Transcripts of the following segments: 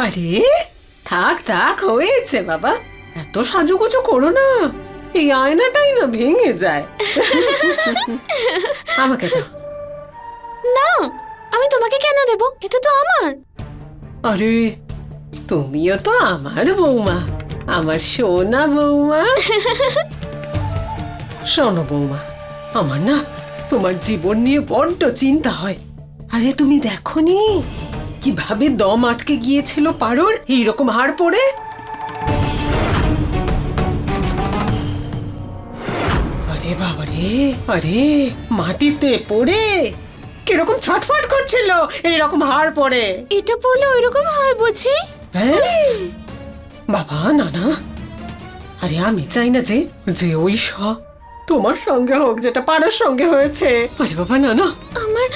আরে থাক থাক হয়েছে বাবা। এত সাজু সাজুগুজু করো না এই আয়নাটাই না ভেঙে যায়। আমাকে দাও। না আমি তোমাকে কেন দেব? এটা তো আমার। আরে তুমিও তো আমার বৌমা আমার সোনা বৌমা। শোনো বৌমা আমার না তোমার জীবন নিয়ে বড্ড চিন্তা হয়। আরে তুমি দেখনি? কীভাবে দম আটকে গিয়েছিল পারোর? এইরকম হাড় পড়ে? আরে বাবা রে আরে মাটিতে পড়ে? কীরকম ছটফট করছিল? এইরকম হাড় পড়ে। এটা পড়লে ওইরকম হয় বুঝি? হ্যাঁ? বাবা না না আরে আমি চাই না যে যে ওই স তোমার সঙ্গে হোক যেটা পাড়ার সঙ্গে হয়েছে। আরে বাবা না না। আমার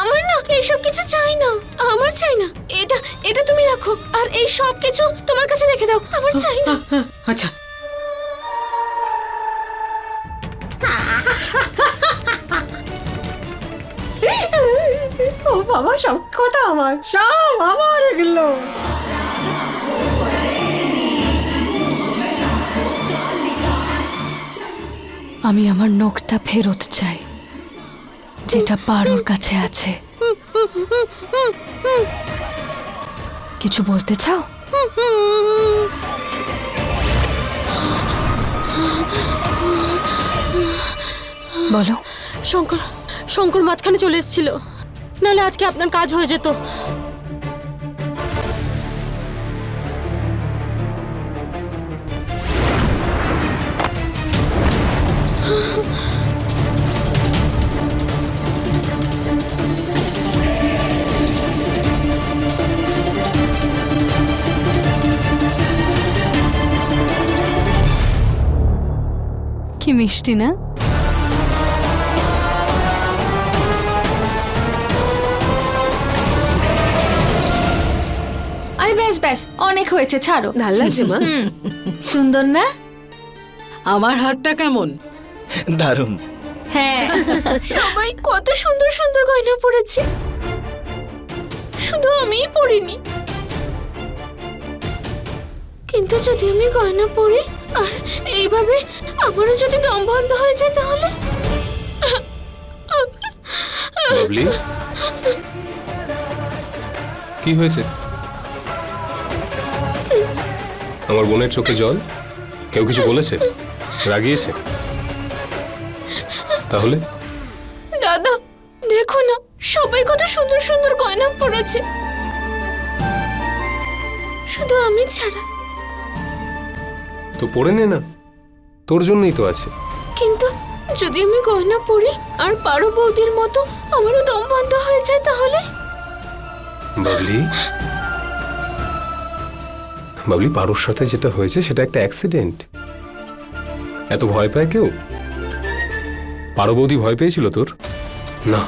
আমার না এইসব কিছু চাই না। আমার চাই না। এটা এটা তুমি রাখো। আর এই সব কিছু তোমার কাছে রেখে দাও। আমার চাই না। হ্যাঁ, আচ্ছা। ও বাবা সব কটা আমার সব আমার এগুলো। আমি আমার নখটা ফেরত চাই, যেটা পারোর কাছে আছে। কিছু বলতে চাও? বলো। শঙ্কর শঙ্কর মাঝখানে চলে এসেছিল। নাহলে আজকে আপনার কাজ হয়ে যেত। কি মিষ্টি না? আরে ব্যাস ব্যাস অনেক হয়েছে ছাড়ো। ভালো লাগছে মা। সুন্দর না? আমার হারটা কেমন? দারুণ। হ্যাঁ। সবাই কত সুন্দর সুন্দর গয়না পরেছে। শুধু আমিই পরিনি। কিন্তু যদি আমি গয়না পরি আর এইভাবে আমারও যদি দম বন্ধ হয়ে যায় তাহলে? বাবলি? কি হয়েছে? আমার বোনের চোখে জল? কেউ কিছু বলেছে? রাগিয়েছে? তাহলে? দাদা দেখো না সবাই কত সুন্দর সুন্দর গয়না পরেছে। শুধু আমি ছাড়া তো পড়ে নে না। তোর জন্যই তো আছে। কিন্তু যদি আমি গয়না পরি আর পারো বৌদির মতো আমারও দম বন্ধ হয়ে যায় তাহলে? বাবলি? বাবলি পারোর সাথে যেটা হয়েছে সেটা একটা অ্যাক্সিডেন্ট এত ভয় পায় কেউ? পারো বৌদি ভয় পেয়েছিল তোর? না।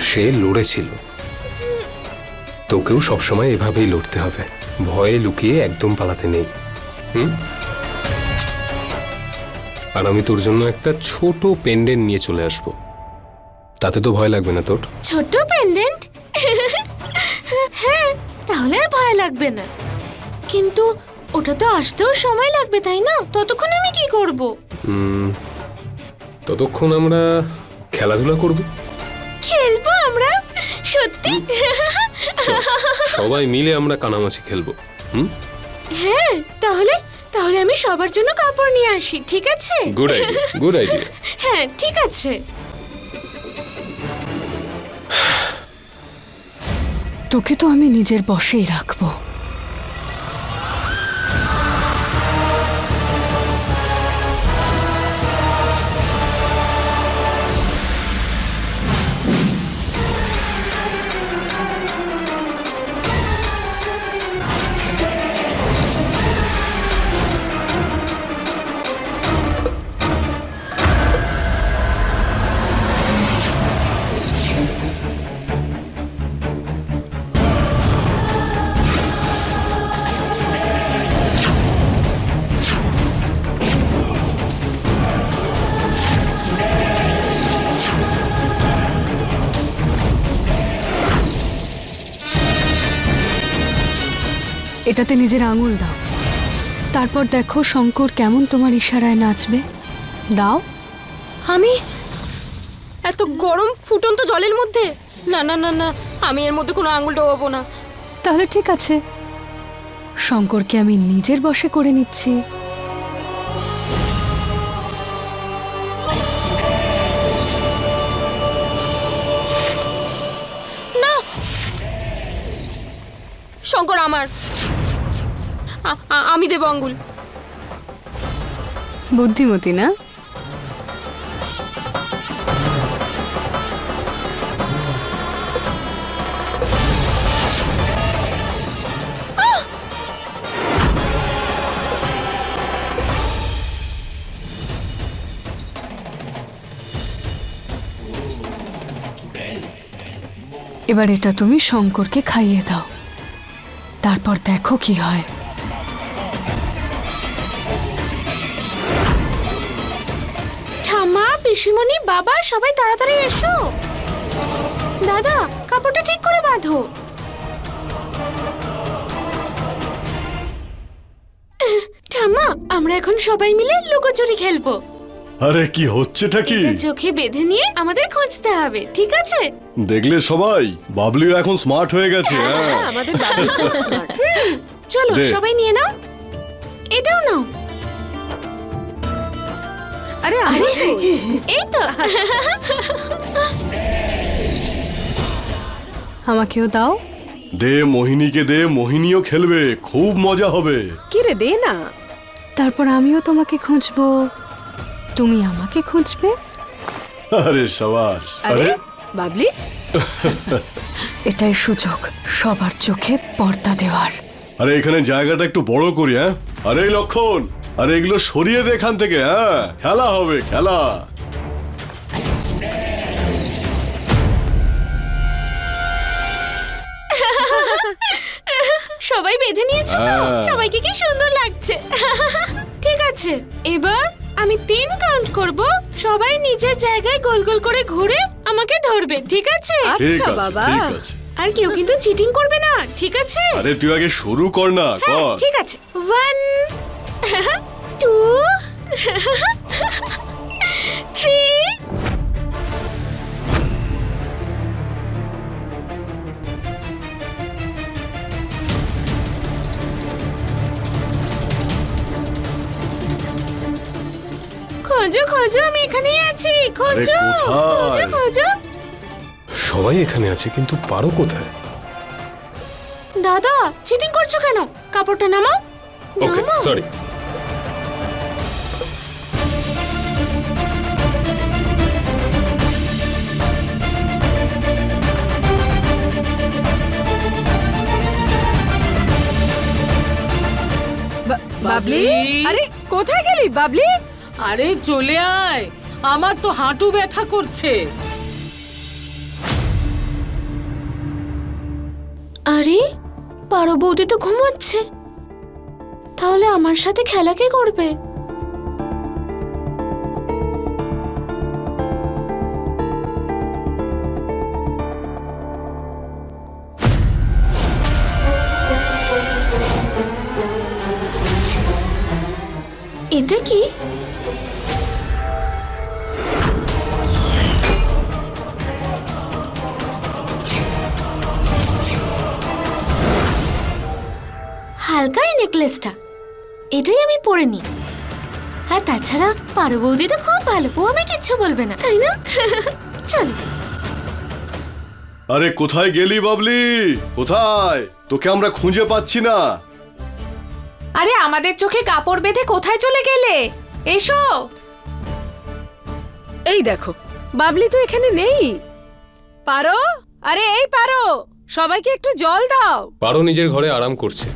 সে লড়েছিল। তোকেও সবসময় এভাবেই লড়তে হবে। ভয়ে লুকিয়ে একদম পালাতে নেই। হুম? আর আমি তোর জন্য একটা ছোট পেন্ডেন্ট নিয়ে চলে আসব। তাতে তো ভয় লাগবে না তোর। ছোট্ট পেন্ডেন্ট হ্যাঁ তাহলে আর ভয় লাগবে না। কিন্তু ওটা তো আসতেও সময় লাগবে তাই না? ততক্ষণ আমি কি করব? ততক্ষণ আমরা খেলাধুলা করব। খেলব আমরা? সত্যি? সবাই মিলে আমরা কানামাছি খেলব। হুম? হ্যাঁ তাহলে তাহলে আমি সবার জন্য কাপড় নিয়ে আসি ঠিক আছে? গুড আইডিয়া গুড আইডিয়া হ্যাঁ ঠিক আছে। তোকে তো আমি নিজের বশেই রাখব। এটাতে নিজের আঙুল দাও। তারপর দেখো শঙ্কর কেমন তোমার ইশারায় নাচবে। দাও। আমি? এত গরম ফুটন্ত জলের মধ্যে? না না না না আমি এর মধ্যে কোনো আঙুল ডোবাবো না। তাহলে ঠিক আছে। শঙ্করকে আমি নিজের বশে করে নিচ্ছি। না! শঙ্কর আমার। আমি দেব আঙ্গুল। বুদ্ধিমতী না? এবার এটা তুমি শঙ্করকে খাইয়ে দাও। তারপর দেখো কি হয়। পিসিমণি বাবা সবাই তাড়াতাড়ি এসো। দাদা কাপড়টা ঠিক করে বাঁধো। ঠাম্মা আমরা এখন সবাই মিলে লুকোচুরি খেলব। আরে কি হচ্ছেটা কি? চোখে বেঁধে নিয়ে আমাদের খুঁজতে হবে ঠিক আছে? দেখলে সবাই? বাবলিও এখন স্মার্ট হয়ে গেছে হ্যাঁ। আমাদের চলো সবাই নিয়ে নাও। এটাও নাও। আরে আরে এই তো। আমাকেও দাও। দে মোহিনীকে দে মোহিনীও খেলবে খুব মজা হবে। কি রে দে না। তারপর আমিও তোমাকে খুঁজবো। তুমি আমাকে খুঁজবে? আরে সবার আরে। বাবলি। এটাই সুযোগ সবার চোখে পর্দা দেওয়ার। আরে এখানে জায়গাটা একটু বড় করি হ্যাঁ? আরে লক্ষণ! আরে এগুলো সরিয়ে দে এখান থেকে হ্যাঁ? খেলা হবে খেলা। সবাই বেঁধে নিয়েছো তো? হ্যাঁ। সবাইকে কি সুন্দর লাগছে? ঠিক আছে এবার আমি তিন কাউন্ট করব। সবাই নিজের জায়গায় গোল গোল করে ঘুরে আমাকে ধরবে ঠিক আছে? আচ্ছা বাবা। আর কেউ কিন্তু চিটিং করবে না ঠিক আছে? আরে তুই আগে শুরু কর না হ্যাঁ, ঠিক আছে। ওয়ান টু থ্রি খোঁজো খোঁজো আমি এখানেই আছি। খোঁজো খোঁজো খোঁজো। সবাই এখানে আছে কিন্তু পারো কোথায়? দাদা চিটিং করছ কেন? কাপড়টা নামাও। Okay sorry Babli? আরে কোথায় গেলি বাবলি? আরে চলে আয়। আমার তো হাঁটু ব্যথা করছে। আরে পারো বৌদি তো ঘুমোচ্ছে। তাহলে আমার সাথে খেলা কে করবে? এটা কি? হালকা এই নেকলেসটা। এটাই আমি পরে নিই। আর তাছাড়া পারো বৌদি তো খুব ভালো, ও আমি কিচ্ছু বলবে না, তাই না? চল। আরে কোথায় গেলি বাবলি? কোথায়? তোকে আমরা খুঁজে পাচ্ছি না। আরে আমাদের চোখে কাপড় বেঁধে কোথায় চলে গেলে? এসো। এই দেখো বাবলি তো এখানে নেই। পারো? আরে এই পারো সবাইকে একটু জল দাও। পারো নিজের ঘরে আরাম করছে।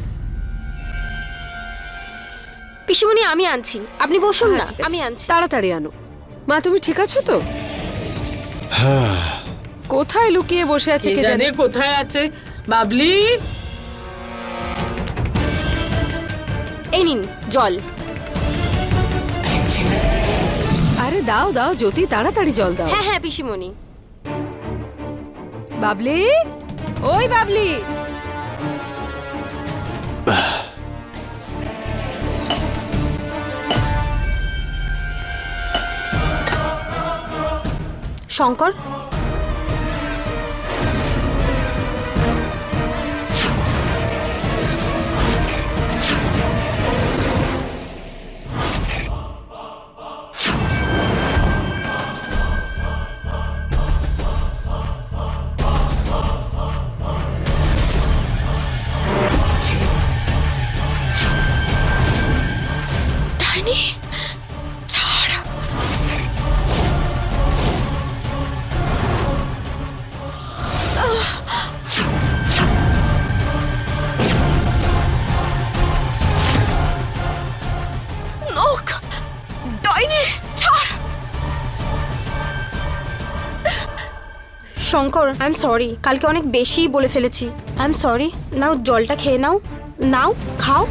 পিসিমণি আমি আনছি। আপনি বসুন না আমি আনছি। তাড়াতাড়ি আনো। মা তুমি ঠিক আছো তো? কোথায় লুকিয়ে বসে আছে কে জানে কোথায় আছে? বাবলি? এই নিন জল। আরে দাও দাও জ্যোতি তাড়াতাড়ি জল দাও। হ্যাঁ হ্যাঁ পিসিমণি। বাবলি? ওই Babli. Shankar? Shankar I am sorry কালকে অনেক বেশিই বলে ফেলেছি। আই এম সরি নাও জলটা খেয়ে নাও। নাও, খাও।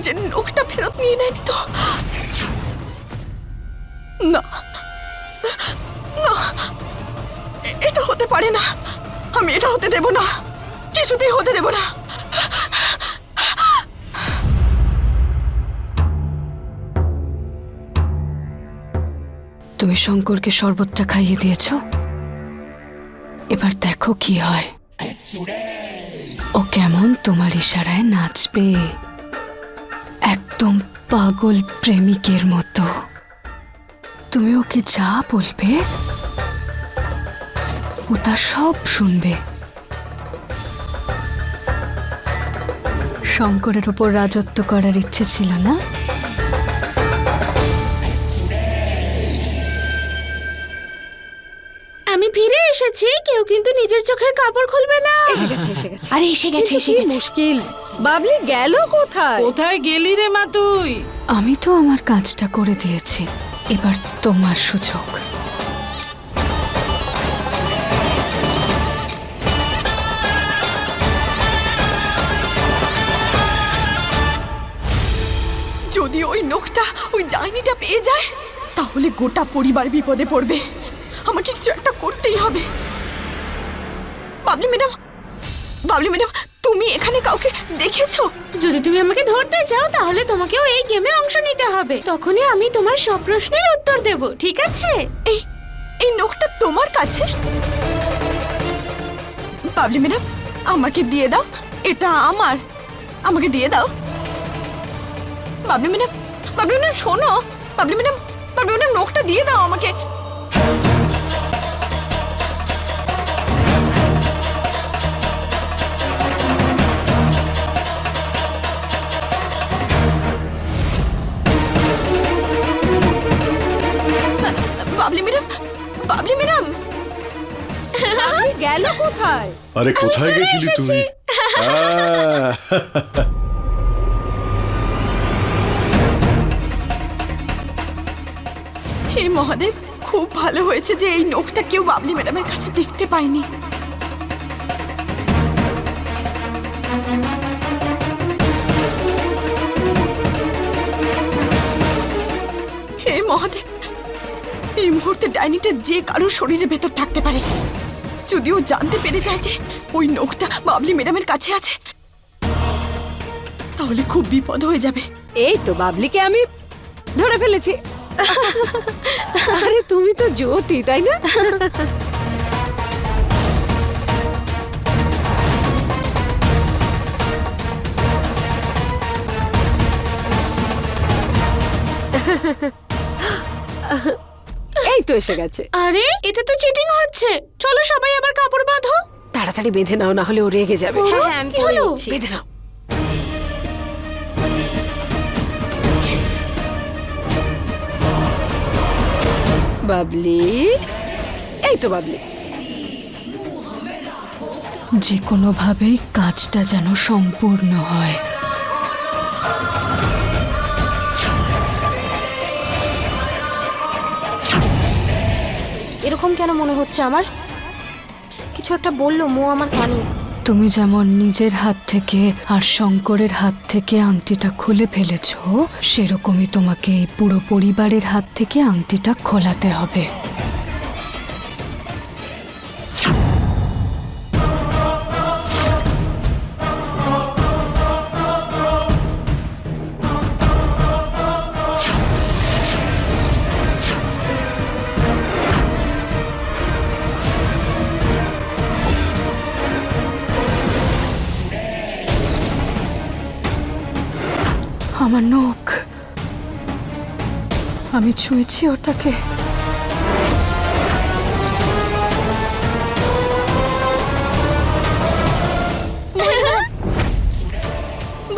নিজের নখটা ফেরত নিয়ে নেয়নি তো? না। না। এটা হতে পারে না। আমি এটা হতে দেব না। কিছুতেই হতে দেব না। তুমি শঙ্করকে শরবতটা খাইয়ে দিয়েছ? এবার দেখো কি হয়। ও কেমন তোমার ইশারায় নাচবে। একদম পাগল প্রেমিকের মতো। তুমি ওকে যা বলবে, ও তা সব শুনবে। শঙ্করের উপর রাজত্ব করার ইচ্ছে ছিল না? কিন্তু নিজের চোখের কাপড় খুলবে না। এসে গেছে এসে গেছে। আরে এসে গেছে এসে গেছে। মুশকিল। বাবলি গেল কোথায়? কোথায় গেলি রে মা তুই? আমি তো আমার কাজটা করে দিয়েছি। এবার তোমার সুযোগ। যদি ওই নখটা ওই ডাইনিটা পেয়ে যায় তাহলে গোটা পরিবার বিপদে পড়বে। আমাকে কিছু একটা করতেই হবে। বাবলি ম্যাডাম বাবলি ম্যাডাম তুমি এখানে কাউকে দেখেছ? যদি তুমি আমাকে ধরতে চাও তাহলে তোমাকেও এই গেমে অংশ নিতে হবে। তখনই আমি তোমার সব প্রশ্নের উত্তর দেব ঠিক আছে? এই এই নখটা তোমার কাছে? বাবলি ম্যাডাম আমাকে দিয়ে দাও এটা আমার। আমাকে দিয়ে দাও। বাবলি ম্যাডাম বাবলি ম্যাডাম শোনো। বাবলি ম্যাডাম বাবলি ম্যাডাম নখটা দিয়ে দাও আমাকে। গেল কোথায়? আরে কোথায় গেছিলি তুই হে মহাদেব খুব ভালো হয়েছে যে এই নখটা কেউ বাবলি ম্যাডামের কাছে দেখতে পায়নি। হে মহাদেব এই মুহূর্তে ডাইনিটা যে কারও শরীরের ভেতর থাকতে পারে। যদিও জানতে পেরে যায় যে ওই নখটা বাবলি ম্যাডামের কাছে আছে, তাহলে খুব বিপদ হয়ে যাবে। এই তো বাবলিকে আমি ধরে ফেলেছি। আরে তুমি তো জ্যোতি, তাই না? এই তো এসে গেছে। আরে এটা তো চিটিং হচ্ছে। চলো সবাই আবার কাপড় বাঁধো। তাড়াতাড়ি বেঁধে নাও না হলে ও রেগে যাবে। হ্যাঁ হ্যাঁ আমি পরে নিচ্ছি। বেঁধে নাও। বাবলি এই তো বাবলি। যে কোনোভাবেই কাজটা যেন সম্পূর্ণ হয়। এরকম কেন মনে হচ্ছে আমার? কিছু একটা বলল মো আমার কানে। তুমি যেমন নিজের হাত থেকে আর শঙ্করের হাত থেকে আংটিটা খুলে ফেলেছ, সেরকমই তোমাকে এই পুরো পরিবারের হাত থেকে আংটিটা খোলাতে হবে। আমি ছুঁয়েছি ওটাকে।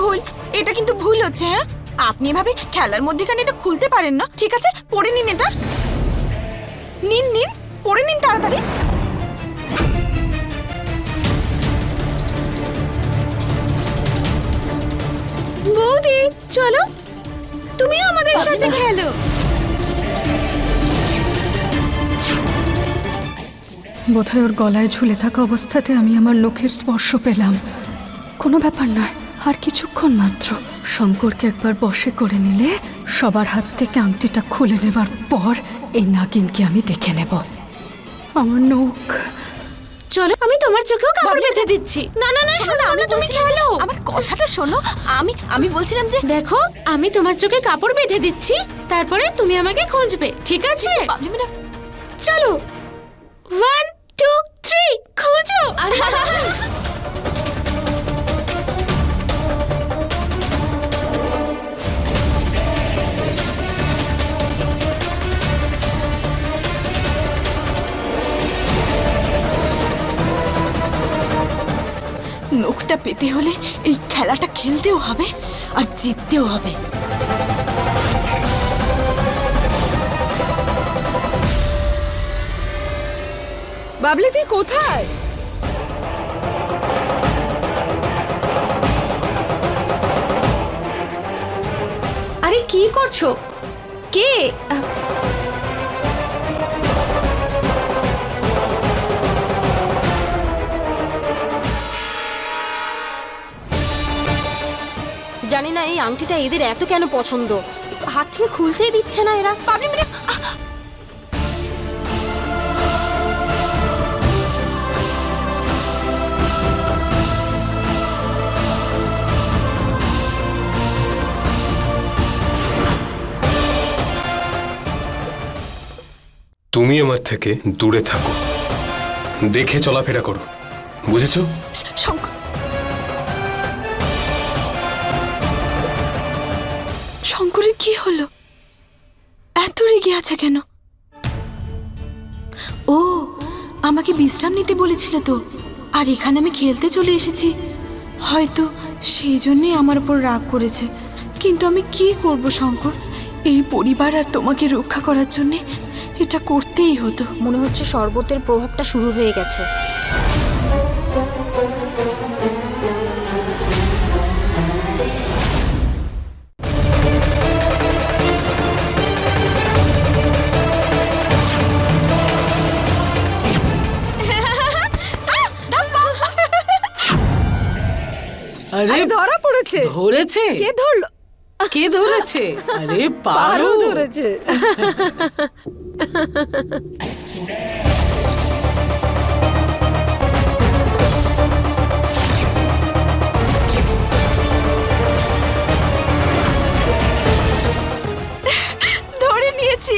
ভুল, এটা কিন্তু ভুল হচ্ছে হ্যাঁ? আপনি এভাবে খেলার মধ্যেখানে এটা খুলতে পারেন না, ঠিক আছে? পরে নিন এটা। নিন নিন পরে নিন তাড়াতাড়ি। বৌদি, চলো। তুমিও আমাদের সাথে খেলো। বোধহয় ওর গলায় ঝুলে থাকা অবস্থাতে আমি আমার নখের স্পর্শ পেলাম কোনো ব্যাপার নয় আর কিছুক্ষণ মাত্র শঙ্করকে একবার বসে করে নিলে সবার হাত থেকে আংটিটা খুলে নেবার পর এই নাগিনকে আমি দেখে নেব আমার নখ চলো আমি তোমার চোখেও কাপড় বেঁধে দিচ্ছি না না না শোনো আমি তুমি খেলো আমার কথাটা শোনো আমি আমি বলছিলাম যে দেখো আমি তোমার চোখে কাপড় বেঁধে দিচ্ছি তারপরে তুমি আমাকে খুঁজবে ঠিক আছে চলো ওয়ান থ্রি খোঁজো। পেতে হলে এই খেলাটা খেলতেও হবে আর জিততেও হবে। বাবলি তুই কোথায়? আরে, কি করছ? কে? জানি না এই আংটিটা এদের এত কেন পছন্দ? হাত থেকে খুলতেই দিচ্ছে না এরা। বাবলি ম্যাডাম তুমি আমার থেকে দূরে থাকো। দেখে চলাফেরা করো। বুঝেছ? শঙ্কর শঙ্করের কি হলো? এত রেগে আছে কেন? ও, আমাকে বিশ্রাম নিতে বলেছিল তো। আর এখানে আমি খেলতে চলে এসেছি। হয়তো সেই জন্যই আমার উপর রাগ করেছে। কিন্তু আমি কি করব, শঙ্কর? এই পরিবার আর তোমাকে রক্ষা করার জন্যে এটা করতেই হতো। মনে হচ্ছে শরবতের প্রভাবটা শুরু হয়ে গেছে। আরে আরে ধরা পড়েছে। ধরেছে? কে ধরলো? কে ধরেছে? আরে পারো। ধরেছে। ধরে নিয়েছি।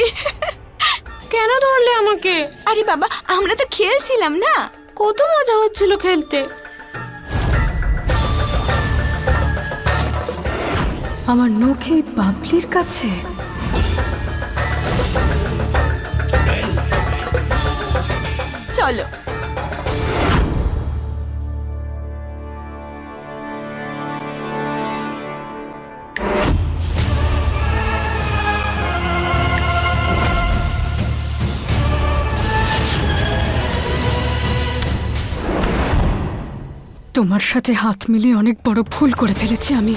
কেন ধরলে আমাকে? আরে বাবা আমরা তো খেলছিলাম না। কত মজা হচ্ছিল খেলতে। আমার নখে বাবলির কাছে। চলো। তোমার সাথে হাত মিলিয়ে অনেক বড় ভুল করে ফেলেছি আমি।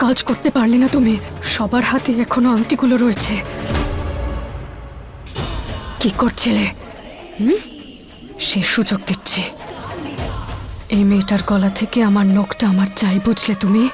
কাজ করতে পারলে না তুমি। সবার হাতে এখনও আংটিগুলো রয়েছে। কি করছিলে? হুম? সে সুযোগ দিচ্ছি। এই মেয়েটার গলা থেকে আমার নখটা আমার চাই, বুঝলে তুমি?